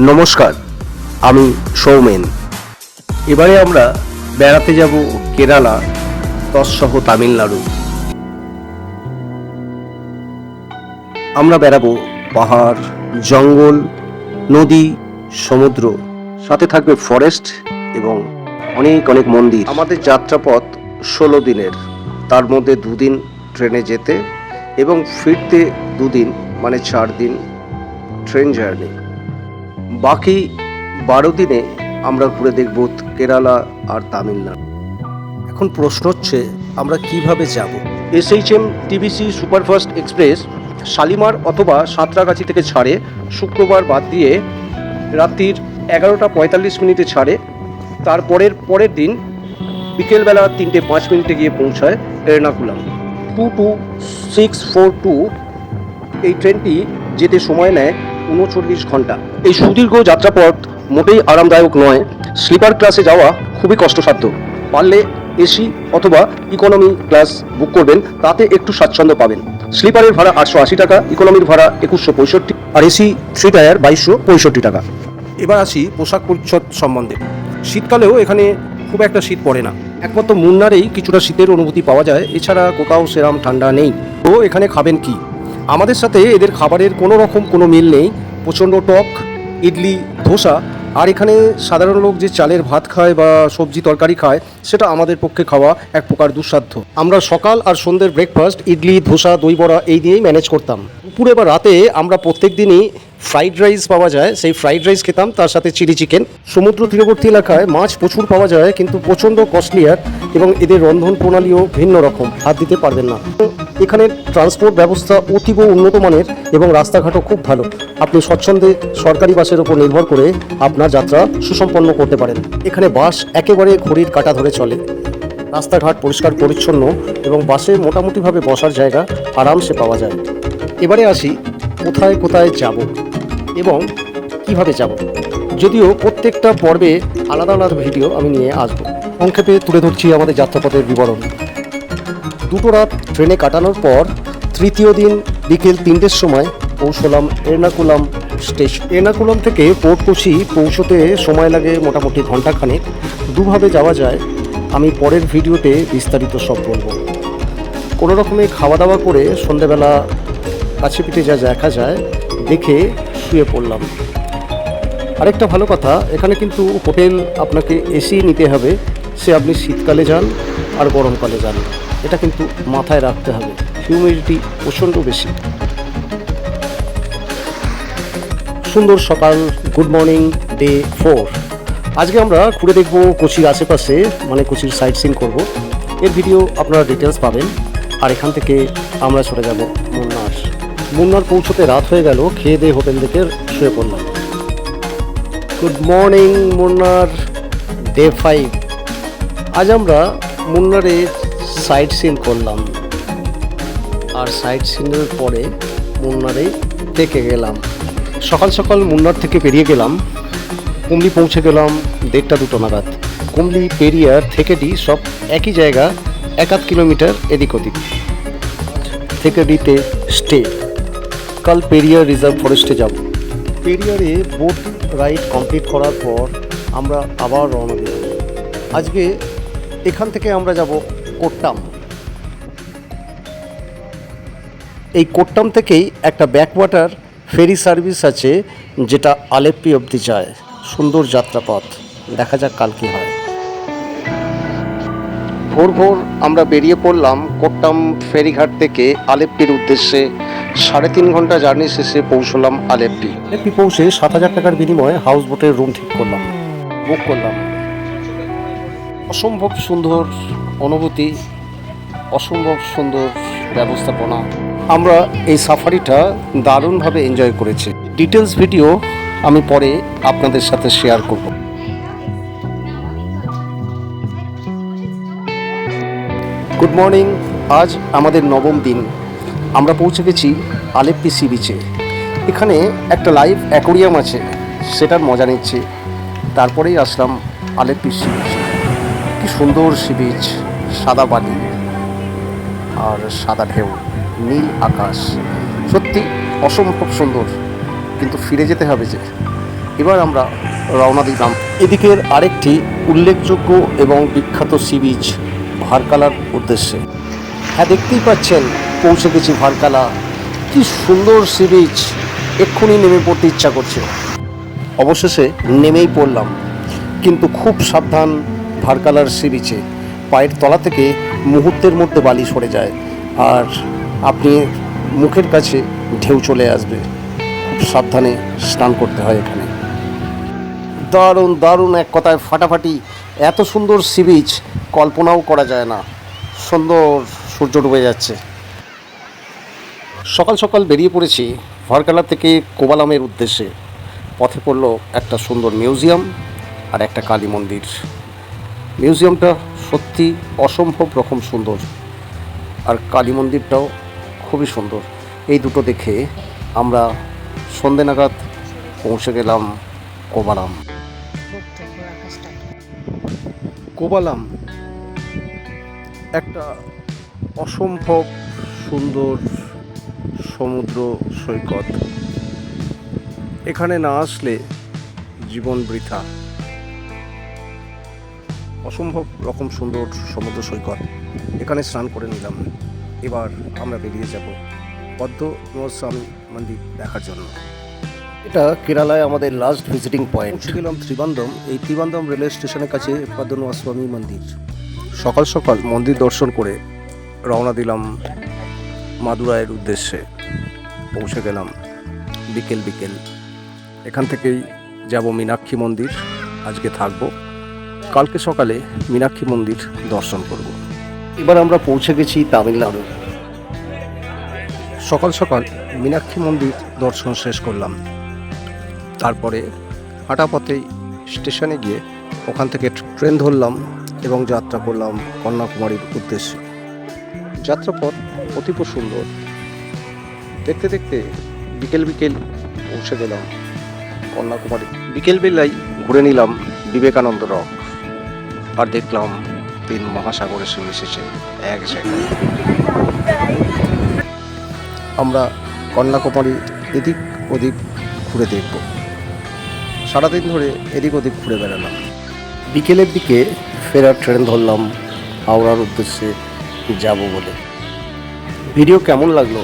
নমস্কার, আমি সৌমেন। এবারে আমরা বেড়াতে যাব কেরালা, তৎসহ তামিলনাড়ু। আমরা বেড়াবো পাহাড়, জঙ্গল, নদী, সমুদ্র। সাথে থাকবে ফরেস্ট এবং অনেক অনেক মন্দির। আমাদের যাত্রাপথ ষোলো দিনের। তার মধ্যে দুদিন ট্রেনে যেতে এবং ফিরতে দুদিন মানে চার দিন ট্রেন জার্নি। বাকি বারো দিনে আমরা ঘুরে দেখব কেরালা আর তামিলনাড়ু। এখন প্রশ্ন হচ্ছে, আমরা কীভাবে যাব? SHM TBC superfast express Shalimar অথবা সাঁতরাগাছি থেকে ছাড়ে, শুক্রবার বাদ দিয়ে রাত্রির এগারোটা পঁয়তাল্লিশ মিনিটে ছাড়ে, তারপরের পরের দিন বিকেলবেলা তিনটে পাঁচ মিনিটে গিয়ে পৌঁছায়। Ernakulam. Two two six four two, এই ট্রেনটি যেতে সময় নেয় উনচল্লিশ ঘণ্টা। এই সুদীর্ঘ যাত্রাপথ মোটেই আরামদায়ক নয়। স্লিপার ক্লাসে যাওয়া খুবই কষ্টসাধ্য। পারলে এসি অথবা ইকোনমি ক্লাস বুক করবেন, তাতে একটু স্বাচ্ছন্দ্য পাবেন। স্লিপারের ভাড়া আটশো আশি টাকা ইকোনমির ভাড়া একুশশো পঁয়ষট্টি। আর এসি থ্রি টায়ার বাইশশো পঁয়ষট্টি টাকা। এবার আসি পোশাক পরিচ্ছদ সম্বন্ধে। শীতকালেও এখানে খুব একটা শীত পড়ে না। একমাত্র মুন্নারেই কিছুটা শীতের অনুভূতি পাওয়া যায়, এছাড়া কোথাও সেরাম ঠান্ডা নেই। তো এখানে খাবেন কি? আমাদের সাথে এদের খাবারের কোনো রকম কোনো মিল নেই। প্রচণ্ড টক, ইডলি, ধোসা, আর এখানে সাধারণ লোক যে চালের ভাত খায় বা সবজি তরকারি খায়, সেটা আমাদের পক্ষে খাওয়া এক প্রকার দুঃসাধ্য। আমরা সকাল আর সন্ধ্যের ব্রেকফাস্ট ইডলি, ধোসা, দই বড়া এই দিয়েই ম্যানেজ করতাম। দুপুরে বা রাতে আমরা প্রত্যেক দিনই ফ্রাইড রাইস পাওয়া যায়, সেই ফ্রাইড রাইস খেতাম, তার সাথে চিলি চিকেন। সমুদ্র তীরবর্তী এলাকায় মাছ প্রচুর পাওয়া যায়, কিন্তু প্রচণ্ড কস্টলিয়ার এবং এদের রন্ধন প্রণালীও ভিন্ন রকম, হাত দিতে পারবেন না। এখানে ট্রান্সপোর্ট ব্যবস্থা অতীব উন্নত মানের এবং রাস্তাঘাটও খুব ভালো। আপনি স্বচ্ছন্দে সরকারি বাসের উপর নির্ভর করে আপনার যাত্রা সুসম্পন্ন করতে পারেন। এখানে বাস একেবারে ঘড়ির কাটা ধরে চলে। রাস্তাঘাট পরিষ্কার, পরিচ্ছন্ন এবং বাসে মোটামুটিভাবে বসার জায়গা আরামসে পাওয়া যায়। এবারে আসি, কোথায় কোথায় যাব? এবং কীভাবে যাব? যদিও প্রত্যেকটা পর্বে আলাদা আলাদা ভিডিও আমি নিয়ে আসব। সংক্ষেপে তুলে ধরছি আমাদের যাত্রাপথের বিবরণ। দুটো রাত ট্রেনে কাটানোর পর তৃতীয় দিন বিকেল তিনটের সময় পৌঁছলাম এর্নাকুলাম স্টেশন। এর্নাকুলাম থেকে পোর্ট কোচি পৌঁছতে সময় লাগে মোটামুটি ঘন্টাখানেক দুভাবে যাওয়া যায়। আমি পরের ভিডিওতে বিস্তারিত সব বলব। কোনো রকমে খাওয়া দাওয়া করে সন্ধেবেলা কাছে পিঠে যা দেখা যায় দেখে শুয়ে পড়লাম। আরেকটা ভালো কথা, এখানে কিন্তু হোটেল আপনাকে এসি নিতে হবে, সে আপনি শীতকালে যান আর গরমকালে যান। এটা কিন্তু মাথায় রাখতে হবে, হিউমিডিটি প্রচণ্ড বেশি। সুন্দর সকাল, গুড মর্নিং, ডে ফোর। আজকে আমরা ঘুরে দেখব কোচির আশেপাশে মানে কোচির সাইট সিন করব। এর ভিডিও আপনারা ডিটেলস পাবেন, আর এখান থেকে আমরা চলে যাব মুন্নার মুন্নার পৌঁছতে রাত হয়ে গেল, খেয়ে দিয়ে হোটেল থেকে শুয়ে পড়লাম। Good morning Munnar day five আজ আমরা মুন্নারে সাইট সিন করলাম। আর সাইট সিনের পরে মুন্নারে থেকে গেলাম। সকাল সকাল মুন্নার থেকে পেরিয়ে গেলাম। কুমলি পৌঁছে গেলাম দেড়টা দুটো নাগাদ। কুমলি পেরিয়ার থেকেডি সব একই জায়গা, এক আধ কিলোমিটার এদিক ওদিক। থেকেডিতে স্টে কাল পেরিয়ার রিজার্ভ ফরেস্টে যাব। পেরিয়ারে বোট রাইড কমপ্লিট করার পর আমরা আবার রওনা দিলাম। আজকে এখান থেকে আমরা যাব কোট্টাম। এই কোট্টাম থেকেই একটা ব্যাকওয়াটার ফেরি সার্ভিস আছে, যেটা আলেপ্পি অবধি যায়। সুন্দর যাত্রাপথ। দেখা যাক কাল কি হয়। ভোর ভোর আমরা বেরিয়ে পড়লাম কোট্টাম ফেরিঘাট থেকে আলেপ্পির উদ্দেশ্যে সাড়ে তিন ঘণ্টা জার্নি শেষে পৌঁছলাম আলেপ্পি আলেপ্পি পৌঁছে সাত হাজার টাকার বিনিময়ে হাউস বোটের রুম ঠিক করলাম বুক করলাম। অসম্ভব সুন্দর অনুভূতি, অসম্ভব সুন্দর ব্যবস্থাপনা। আমরা এই সাফারিটা দারুণভাবে এনজয় করেছি। ডিটেলস ভিডিও আমি পরে আপনাদের সাথে শেয়ার করব। গুড মর্নিং আজ আমাদের নবম দিন। আমরা পৌঁছে গেছি আলেপ্পি সি বিচে। এখানে একটা লাইভ অ্যাকোরিয়াম আছে, সেটার মজা নিচ্ছি। তারপরেই আসলাম আলেপ্পি সি বিচে। কি সুন্দর সি বিচ, সাদা বালি আর সাদা ঢেউ, নীল আকাশ। সত্যি অসম্ভব সুন্দর, কিন্তু ফিরে যেতে হবে যে। এবার আমরা রওনা দিলাম। এদিকের আরেকটি উল্লেখযোগ্য এবং বিখ্যাত সি বিচ, ভারকালার উদ্দেশ্যে। হ্যাঁ দেখতেই পাচ্ছেন, পৌঁছে গেছি ভারকালা কি সুন্দর সি বিচ এক্ষুনি নেমে পড়তে ইচ্ছা করছে। অবশেষে নেমেই পড়লাম। কিন্তু খুব সাবধান ভারকালার সি বিচে পায়ের তলা থেকে মুহূর্তের মধ্যে বালি সরে যায়। আর আপনি মুখের কাছে ঢেউ চলে আসবে। খুব সাবধানে স্নান করতে হয় এখানে। দারুণ দারুণ এক কথায় ফাটাফাটি। এত সুন্দর সি বিচ কল্পনাও করা যায় না। সুন্দর। সূর্য ডুবে যাচ্ছে। সকাল সকাল বেরিয়ে পড়েছি ভারকালা থেকে কোবালামের উদ্দেশ্যে। পথে পড়ল একটা সুন্দর মিউজিয়াম আর একটা কালী মন্দির। মিউজিয়ামটা সত্যি অসম্ভব রকম সুন্দর আর কালী মন্দিরটাও খুবই সুন্দর। এই দুটো দেখে আমরা সন্ধে নাগাদ পৌঁছে গেলাম কোবালাম। কোবালাম একটা অসম্ভব সুন্দর সমুদ্র সৈকত। এখানে না আসলে জীবন বৃথা। অসম্ভব রকম সুন্দর সমুদ্র সৈকত। এখানে স্নান করে নিলাম। এবার আমরা বেরিয়ে যাব পদ্ম স্বামী মন্দির দেখার জন্য। এটা কেরালায় আমাদের লাস্ট ভিজিটিং পয়েন্ট গেলাম ত্রিবান্দম। এই ত্রিবান্দম রেলওয়ে স্টেশনের কাছে পদ্মনাথ স্বামী মন্দির। সকাল সকাল মন্দির দর্শন করে রওনা দিলাম মাদুরাইয়ের উদ্দেশ্যে। পৌঁছে গেলাম বিকেল বিকেল। এখান থেকেই যাব মীনাক্ষী মন্দির। আজকে থাকব। কালকে সকালে মীনাক্ষী মন্দির দর্শন করব। এবার আমরা পৌঁছে গেছি তামিলনাড়ু। সকাল সকাল মীনাক্ষী মন্দির দর্শন শেষ করলাম। তারপরে হাঁটাপথেই স্টেশনে গিয়ে ওখান থেকে ট্রেন ধরলাম এবং যাত্রা করলাম কন্যাকুমারীর উদ্দেশ্যে। যাত্রাপথ অতীব সুন্দর। দেখতে দেখতে বিকেল বিকেল পৌঁছে গেলাম কন্যাকুমারী। বিকেল বেলায় ঘুরে নিলাম বিবেকানন্দ রক। আর দেখলাম তিন মহাসাগর এসে মিশেছে এক জায়গায়। আমরা কন্যাকুমারী এদিক ওদিক ঘুরে দেখব। সারাদিন ধরে এদিক ওদিক ঘুরে বেড়ালাম। বিকেলের দিকে ফেরার ট্রেন ধরলাম। হাওড়ার উদ্দেশ্যে যাব বলে। ভিডিও কেমন লাগল?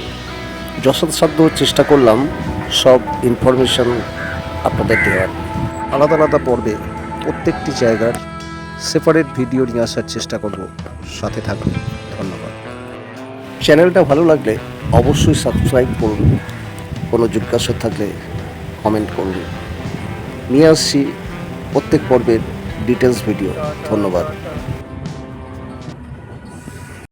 যথাসাধ্য চেষ্টা করলাম সব ইনফরমেশন আপনাদের দেওয়ার। আলাদা আলাদা পর্বে প্রত্যেকটি জায়গার সেপারেট ভিডিও নিয়ে আসার চেষ্টা করব। সাথে থাকুন। ধন্যবাদ। চ্যানেলটা ভালো লাগলে অবশ্যই সাবস্ক্রাইব করুন। কোনো জিজ্ঞাসা থাকলে কমেন্ট করুন। নিয়ে আসছি প্রত্যেক পর্বের ডিটেলস ভিডিও ধন্যবাদ।